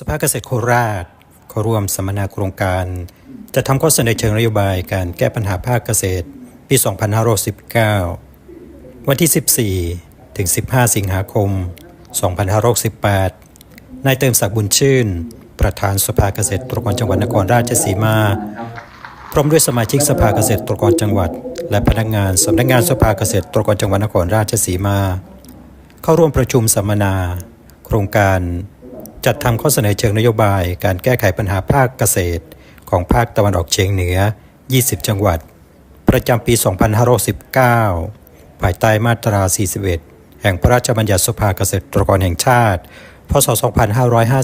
สภาเกษตรโคราชเข้าร่วมสัมมนาโครงการ จะทำข้อเสนอเชิงนโยบายการแก้ปัญหาภาคเกษตรปี 2519 วันที่ 14 ถึง 15 สิงหาคม 2568 นายเติมศักดิ์บุญชื่น ประธานสภาเกษตรกรจังหวัดนครราชสีมา พร้อมด้วยสมาชิกสภาเกษตรกรจังหวัด และพนักงานสำนักงานสภาเกษตรกรจังหวัดนครราชสีมา เข้าร่วมประชุมสัมมนา โครงการ จัดทำข้อเสนอเชิงนโยบาย การแก้ไขปัญหาภาคเกษตร ของภาคตะวันออกเฉียงเหนือ 20 จังหวัด ประจำปี 2519 ภายใต้มาตรา 41 แห่งพระราชบัญญัติสภาเกษตรกรแห่งชาติ พศ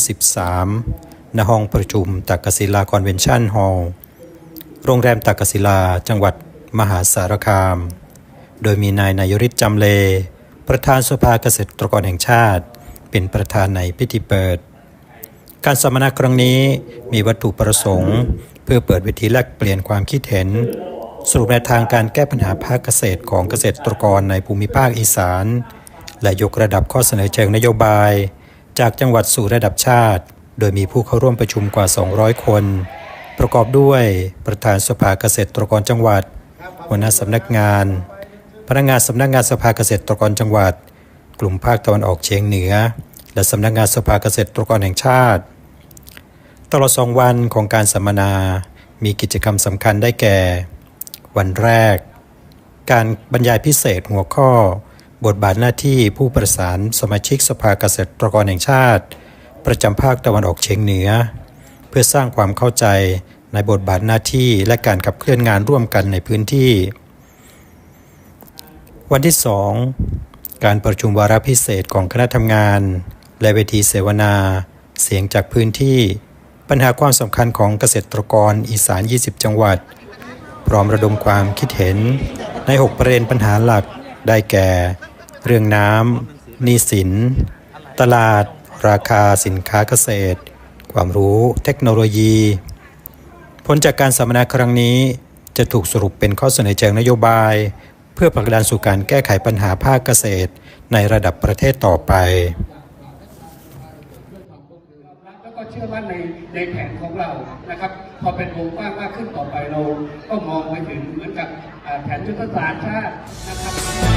2553 ณ ห้องประชุมตักกศิลาคอนเวนชั่นฮอลล์ โรงแรมตักกศิลา จังหวัดมหาสารคาม โดยมีนายนายริศจำเล ประธานสภาเกษตรกรแห่งชาติเป็นประธานในพิธีเปิด การสัมมนาครั้งนี้มีวัตถุประสงค์ เพื่อเปิดเวทีแลกเปลี่ยนความคิดเห็น สรุปแนวทางการแก้ปัญหาภาคเกษตรของเกษตรกรในภูมิภาคอีสาน และยกระดับข้อเสนอเชิงนโยบาย จากจังหวัดสู่ระดับชาติ โดยมีผู้เข้าร่วมประชุมกว่า 200 คน ประกอบด้วยประธานสภาเกษตรกรจังหวัด หัวหน้าสำนักงาน พนักงานสำนักงานสภาเกษตรกรจังหวัด กลุ่มภาคตะวันออกเฉียงเหนือ และสำนักงานสภาเกษตรกรแห่งชาติ ตลอดสองวันของการสัมมนา มีกิจกรรมสำคัญได้แก่ วันแรก การบรรยายพิเศษหัวข้อ บทบาทหน้าที่ผู้ประสานสมาชิกสภาเกษตรกรแห่งชาติ ประจำภาคตะวันออกเฉียงเหนือ เพื่อสร้างความเข้าใจในบทบาทหน้าที่และการขับเคลื่อนงานร่วมกันในพื้นที่ วันที่ 2 การประชุมวาระพิเศษของคณะทำงาน และเวทีเสวนา เสียงจากพื้นที่ ปัญหาความสำคัญของเกษตรกรอีสาน 20 จังหวัด พร้อมระดมความคิดเห็นใน 6 ประเด็นปัญหาหลักได้แก่ เรื่องน้ำหนี้สิน ตลาด ราคาสินค้าเกษตร ความรู้เทคโนโลยี ผลจากการสัมมนาครั้งนี้จะถูกสรุปเป็นข้อเสนอเชิงนโยบาย เพื่อผลักดันสู่การแก้ไขปัญหาภาคเกษตรในระดับประเทศต่อไป เชื่อมั่นในในแผนของเรานะครับ พอเป็นวงกว้างมากขึ้นต่อไปเราก็มองไปถึงเหมือนกับแผนยุทธศาสตร์ชาตินะครับ